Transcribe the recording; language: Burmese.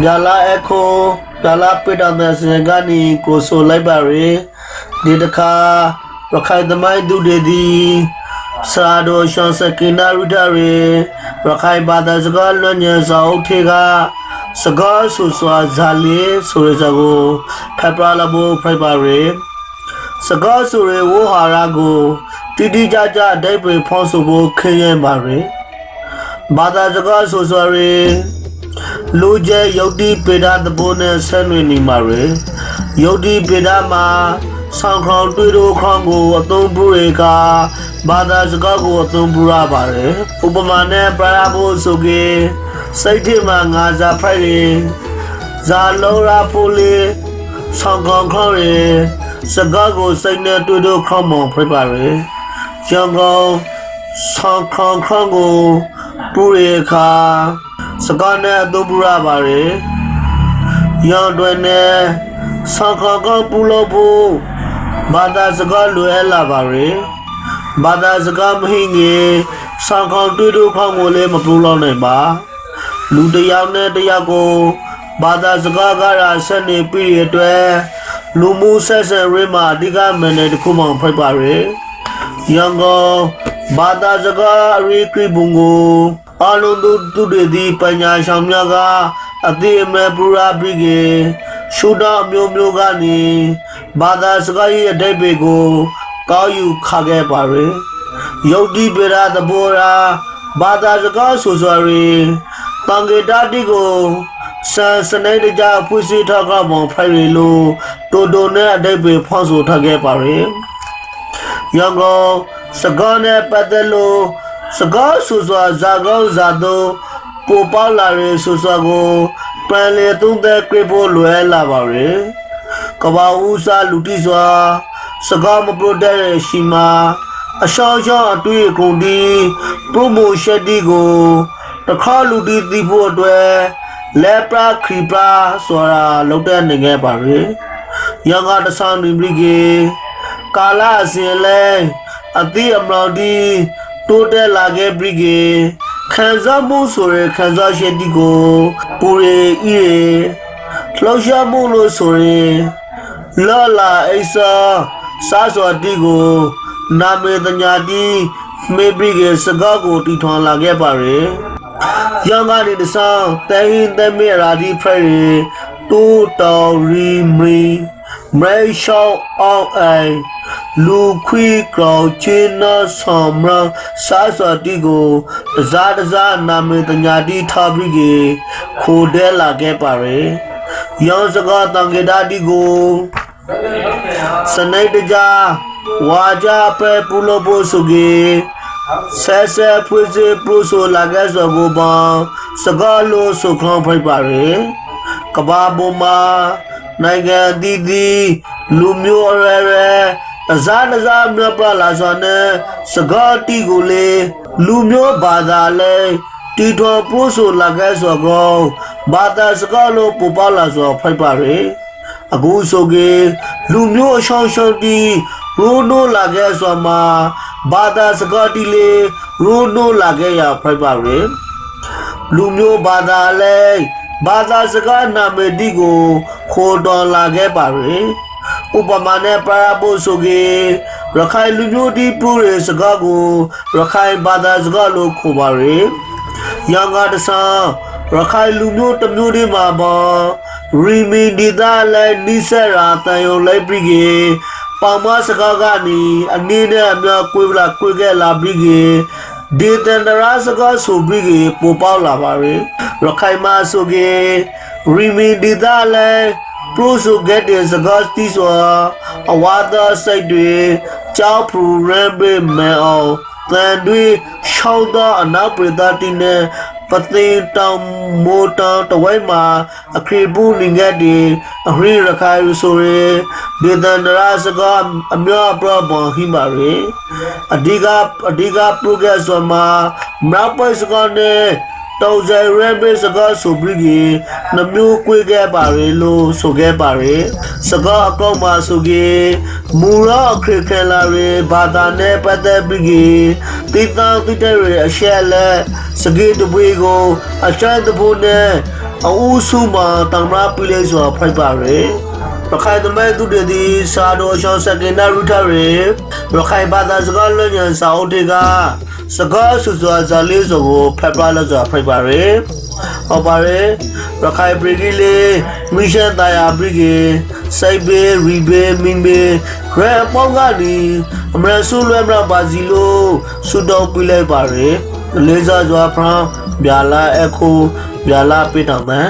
မြလာအခုမြလာပိတတဲ့စင်ကနေကိုဆိုလိုက်ပါရယ်ဒီတခါရခိုင်သမိုင်းသူတွေဒီစာဒိုရှန်စကိနာရူဒရေရခိုင်ဘာသာစကားလွန်ညံစာအုပ်ထေကစကားဆူစွာဇာလီဆိုရစကိုဖက်ပရာလဘူဖိုက်ပါရယ်စကားဆိုရဝဟာရကိုတိတိကျကျအတိတ်ပဲဖောင်းဆိုဖို့ခင်းရင်ပါရယ် ဘာသာစကားဆိုစွာရယ်လူကျဲယုတ်တိပေဒသဘောနဲ့ဆက်နွယ်နေမှာရယ်ယုတ်တိပေဒမှာဆောင်းခေါင်တွေ့တို့ခေါင်ကိုအသုံးပြုရကဘာသာစကားကိုအသုံးပြုရပါတယ်ဥပမာနဲ့ပရာဘိုဆိုကေစိတ်ထဲမှာငါစားဖိုက်ရင်ဇာလောရာဖိုလေဆောင်းခေါင်ခေါင်ရယ်စကားကိုစိတ်နဲ့တွေ့တို့ခေါင်မောင်ဖိပါရယ်ကျောင်းကောင်းဆောင်းခေါင်ခေါင်ကို ပူရခါစကားနဲ့အသုံးပြုရပါတယ်။ရောင်တွင်နဲ့ဆောင်းခေါင်ကောင်းပူလို့ဖို့ဘာသာစကားလွယ်လာပါရယ်။ဘာသာစကားမဟိငယ်ဆောင်းခေါင်တွေ့တို့ခေါင်ကိုလည်းမပူလို့နိုင်ပါ။လူတစ်ယောက်နဲ့တစ်ယောက်ကိုဘာသာစကားကရာဆက်နေပြီးရတဲ့လူမှုဆက်ဆံရေးမှာအဓိကမန်နယ်တစ်ခုမှဖိတ်ပါရယ်။ယံကော ဘာသာစကားအရိကိဘုံကိုအလုံးသူသူတွေဒီပညာဆောင်များကအတိအမဲပူရာပိကေရှုတော်မျိုးမျိုးကနေဘာသာစကားရဲ့အဓိပ္ပာယ်ကိုကောက်ယူခခဲ့ပါရယ်ယုတ်တိပေရာသဘောရာဘာသာစကားဆိုဆိုရီတန်ကေတတိကိုစံစနေတကြဖွစီထောက်ကမောင်ဖိုင်ရီလိုတိုတိုနဲ့အဓိပ္ပာယ်ဖွင့်ဆိုထားခဲ့ပါရယ်ရန်ကုန် စကားနဲ့ပတ်သက်လို့စကားဆူစွာဇာကောင်းဇာတို့ပိုပေါလာရယ်ဆူစွာကိုပန်လေသုံးသက်ကြိဖို့လွယ်လာပါရယ်ကဘာဦးစားလူတိစွာစကားမပရိုတဲ့ရှိမာအရှောင်းရှောင်းအတွေ့အကုန်ဒီပရိုမိုရှက်ဒီကိုတခါလူတီသိဖို့အတွက်လေပရာခရီပရာဆိုတာလောက်တဲ့နေခဲ့ပါရယ်ရန်ကုန်တဆောင်ဒီဘရိကေကာလအစဉ်လဲ အတိအမလောင်ဒီတိုးတက်လာခဲ့ပြီကေခံစားမှုဆိုရယ်ခံစားချက်ဒီကိုပူရည်ဤရယ်လှောက်ရှားမှုလို့ဆိုရင်လော်လာအိဆာစားစော်ဒီကိုနာမေတညာဒီမေဘီကေစကားကိုတီထွန်လာခဲ့ပါရယ်ယောင်ကနေတဆောင်တဲဟင်းတဲမေရာဒီဖရီတူတော်ရီမီ မေရှောင်းအောင်အိုင်လူခွေကောက်ချင်းနာဆောင်မစားစော်တီကိုတစားတစားနာမေတညာတိထားပြီးကေခိုတဲလာခဲ့ပါရယ်ယောင်စကားတန်ကေဒါတီကိုစနေတကြဝါကြပဲပူလို့ဖို့ဆိုကေဆဲဆဲဖွေးစေပူဆိုလာခဲ့စောကိုပန်စကားလို့ဆိုခေါင်းဖိုက်ပါရယ်ကဘာပေါ်မှာ နိုင်ငံတည်တည်လူမျိုးအရရတစားတစားမြပလာစောနဲ့စကားတီကိုလေလူမျိုးဘာသာလဲတီတော်ပူဆိုလာခဲ့စောကောဘာသာစကားလို့ပူပါလာစောဖိုက်ပါရယ်အခုဆိုကေလူမျိုးအရှောင်းရှောင်းတီရိုးနိုးလာခဲ့ဆိုမှာဘာသာစကားတီလေရိုးနိုးလာခဲ့ရဖိုက်ပါရယ်လူမျိုးဘာသာလဲ ဘာသာစကားနာမည်ဒီကိုခိုးတော်လာခဲ့ပါရယ်ဥပမာနဲ့ပရာဘိုဆိုကေရခိုင်လူမျိုးဒီပူရယ်စကားကိုရခိုင်ဘာသာစကားလို့ခေါ်ပါရယ်ရန်ကုန်တဆန်ရခိုင်လူမျိုးတစ်မျိုးတွေမှာပေါ့ရီမီဒီသားလည်းနိစရာတန်ယုံလိုက်ပြီးကေပေါင်မစကားကနေအနည်းနဲ့အများကိုယ်လာကိုယ်ကလာပြီးကေ ဒေတန်ဒရာစကားဆိုပြီးကေပိုပေါလာပါရယ်ရခိုင်မှာဆိုကေရီမီဒီသားလည်းပရိုဆိုဂက်တဲ့စကားတီဆိုအဝါသာစိတ်တွေကြောက်ဖူရမ်ဘေမဲအောင်တန်တွေရှောင်းသောအနောက်ပြည်သားတိနဲ့ ပသိမ်တောင်မိုးတောင်တဝိုက်မှာအခရီပူလင်ငက်တွေအဟရိရခိုင်ဆိုရဲဒေသန္တရာစကားအများပြဘွန်ဟိမာရေအဓိကအဓိကပရိုဂရက်ဆိုမှာမနောက်ပိုက်စကားနဲ့ တောင်ဇယ်ရဲဘေစကားဆိုပြီးကြီးနှမျိုးကွေးခဲ့ပါရေလို့ဆိုခဲ့ပါရေစကားအကောက်မှာဆိုကြီးမူရအခရခဲလာရေဘာသာနဲ့ပတ်သက်ပြီးကြီးတိတောင်တိတဲ့ရေအရှက်လက်စကေးတပွေကိုအချမ်းတဖို့နဲ့အူးစုမှာတံမရာပြလေးဆိုတာဖိုက်ပါရယ်ရခိုင်သမိုင်းသူတွေဒီစာတော်ရှောင်းစကင်နာရူထရယ်ရခိုင်ဘာသာစကားလွန်ညံစာအုပ်တွေက စကားဆူစွာဇာလေးဆိုကိုဖက်ပါလို့ဆိုတာဖိုက်ပါရယ်ဟုတ်ပါရယ်ရခိုင်ပရိဂီလေးမီရှန်တာယာပရိဂီစိုက်ဘေရီဘေမင်းဘေရန်ပေါင်းကနေအမရဆူလွဲမရပါစီလို့ဆူတော်ပြလိုက်ပါရယ်လေးစားစွာဖရန်ဗျာလာအခုဗျာလာပြတောင်မန်